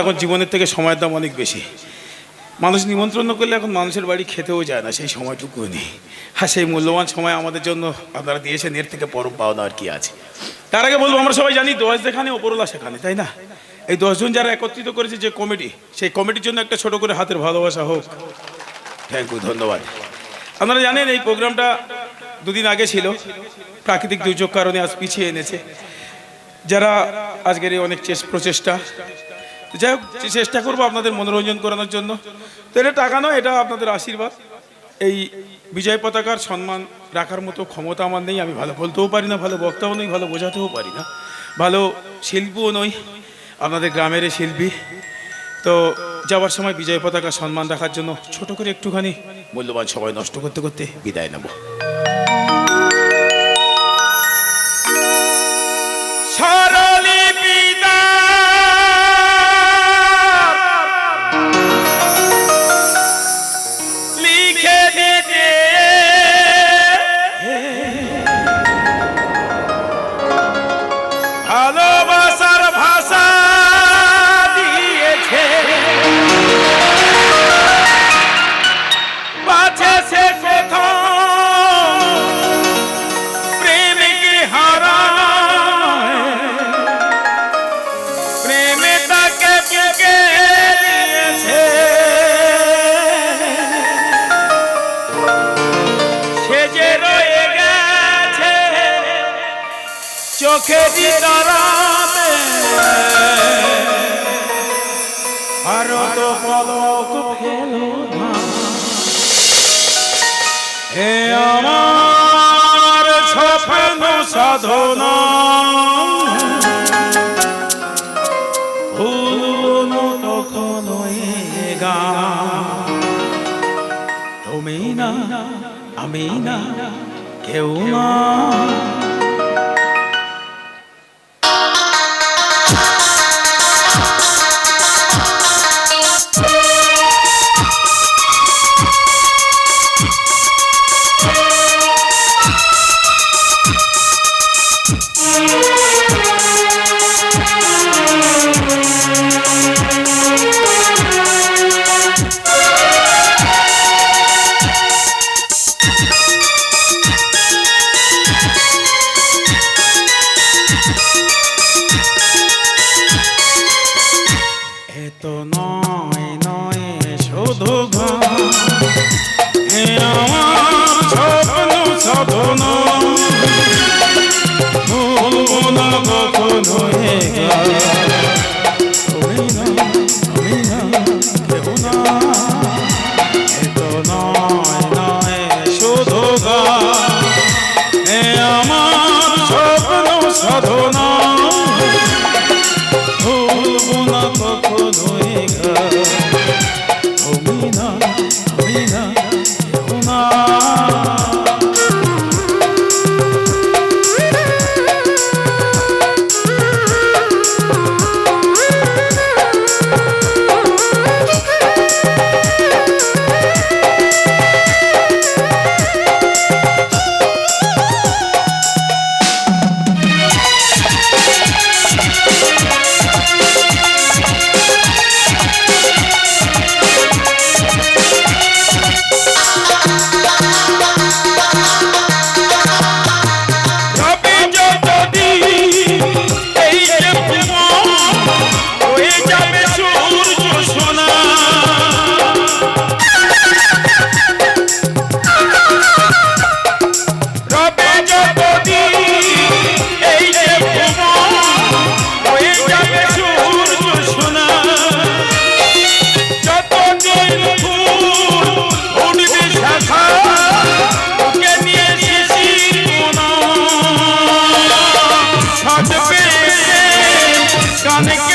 এখন জীবনের থেকে সময়ের দাম অনেক বেশি। মানুষ নিমন্ত্রণ করলে এখন মানুষের বাড়ি খেতেও যায় না, সেই সময়টুকু নেই। হ্যাঁ সেই মূল্যবান সময় আমাদের জন্য আপনারা দিয়েছেন, এর থেকে পরম পাওনা আর কি আছে। তার আগে বলব, আমরা সবাই জানি দোয়াজ যেখানে ওপরলা সেখানে, তাই না? এই দশজন যারা একত্রিত করেছে যে কমিটি, সেই কমিটির জন্য একটা ছোট করে হাতের ভালোবাসা হোক। থ্যাংক ইউ ধন্যবাদ। আপনারা জানেন, এই প্রোগ্রামটা দুদিন আগে ছিল। প্রাকৃতিক দুর্যোগ কারণে আজ পিছিয়ে এনেছে। যারা আজকের এই অনেক প্রচেষ্টা যাই হোক চেষ্টা করব আপনাদের মনোরঞ্জন করানোর জন্য। তো এটা টাকা নয়, এটা আপনাদের আশীর্বাদ। এই বিজয় পতাকার সম্মান রাখার মতো ক্ষমতা আমার নেই, আমি ভালো বলতেও পারি না, ভালো বক্তাও নই, ভালো বোঝাতেও পারি না। ভালো শিল্পীও নই, আপনাদের গ্রামের শিল্পী। তো যাওয়ার সময় বিজয় পতাকা সম্মান রাখার জন্য ছোট করে একটুখানি মূল্যবান সবাই নষ্ট করতে করতে বিদায় নেব। চোখে দিদারাতে ভারত পলক ফেলো হে আমার স্বপ্ন সাধনা। ভুলবো না কখনো এ গান। তুমি আমি না, কেউ না। শুধু।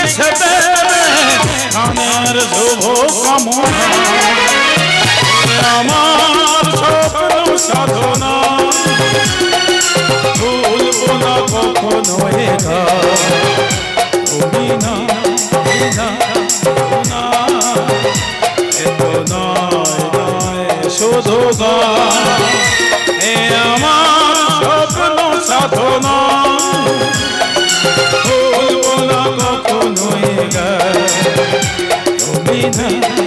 সেবে কানের শুভ কামনা আমার স্বপ্ন সাধনা ভুলবো না কখনো। তুমি না গায় তুমি না